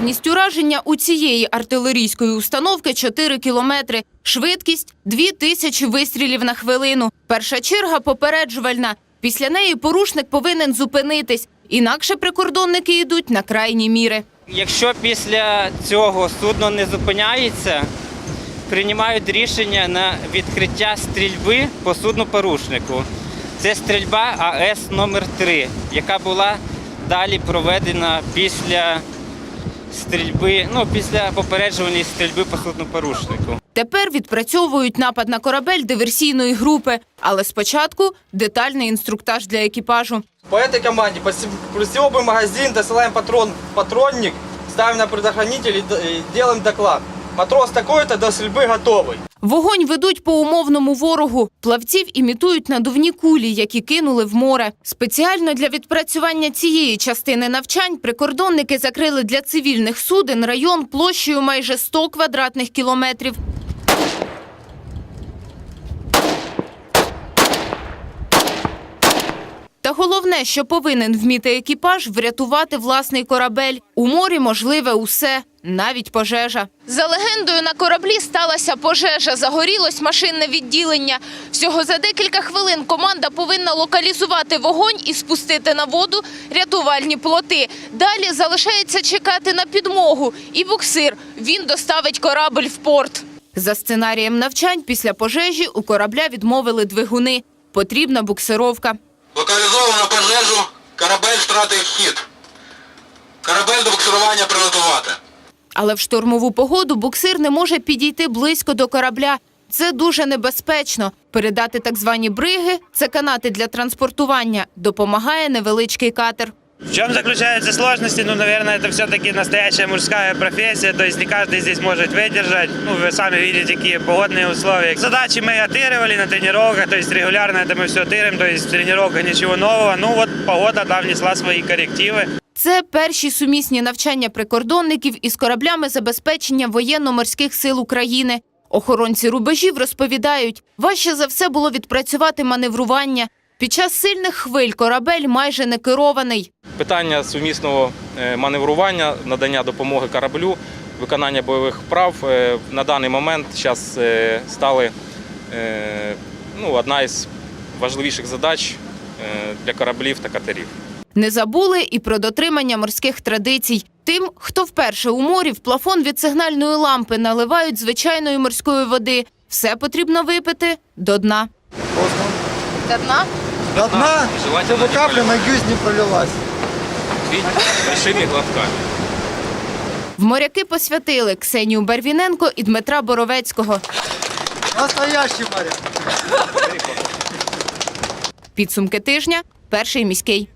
Дальність ураження у цієї артилерійської установки 4 кілометри. Швидкість 2 тисячі вистрілів на хвилину. Перша черга попереджувальна. Після неї порушник повинен зупинитись. Інакше прикордонники йдуть на крайні міри. Якщо після цього судно не зупиняється, приймають рішення на відкриття стрільби по судну порушнику. Це стрільба АЕС номер 3 яка була далі проведена після стрільби, ну після попереджувальної стрільби по судну порушнику. Тепер відпрацьовують напад на корабель диверсійної групи. Але спочатку детальний інструктаж для екіпажу. По цій команді пристегиваем магазин, досилаємо патрон, патронник, ставимо на предохранитель і робимо доклад. Матрос такой-то до стрільби готовий. Вогонь ведуть по умовному ворогу. Плавців імітують надувні кулі, які кинули в море. Спеціально для відпрацювання цієї частини навчань прикордонники закрили для цивільних суден район площею майже 100 квадратних кілометрів. Та головне, що повинен вміти екіпаж врятувати власний корабель. У морі можливе усе, навіть пожежа. За легендою, на кораблі сталася пожежа, загорілось машинне відділення. Всього за декілька хвилин команда повинна локалізувати вогонь і спустити на воду рятувальні плоти. Далі залишається чекати на підмогу. І буксир. Він доставить корабль в порт. За сценарієм навчань після пожежі у корабля відмовили двигуни. Потрібна буксировка. Локалізовано пожежу, корабель втратив хід. Корабель до буксирування приготувати. Але в штормову погоду буксир не може підійти близько до корабля. Це дуже небезпечно. Передати так звані бриги це канати для транспортування. Допомагає невеличкий катер. В чем заключаются сложности? Ну, наверное, это все-таки настоящая мужская профессия, то есть не каждый здесь может выдержать. Ну, вы сами видите, какие погодные условия. Задачи мы отыгрывали на тренировках, то есть регулярно это мы все тырим, то есть в тренировках ничего нового. Ну, вот погода там внесла свои коррективы. Це перші сумісні навчання прикордонників із кораблями забезпечення воєнно-морських сил України. Охоронці рубежів розповідають, важче за все було відпрацювати маневрування. Під час сильних хвиль корабель майже не керований. Питання сумісного е, маневрування, надання допомоги кораблю, виконання бойових вправ е, на даний момент зараз стали е, ну, одна із важливіших задач для кораблів та катерів. Не забули і про дотримання морських традицій. Тим, хто вперше у морі в плафон від сигнальної лампи наливають звичайної морської води. Все потрібно випити до дна. До дна? До дна, Желательно чтобы капля на гюз не пролилась. Пить большими глотками. В моряки посвятили Ксенію Барвіненко і Дмитра Боровецького. Настоящий моряк. Підсумки тижня перший міський.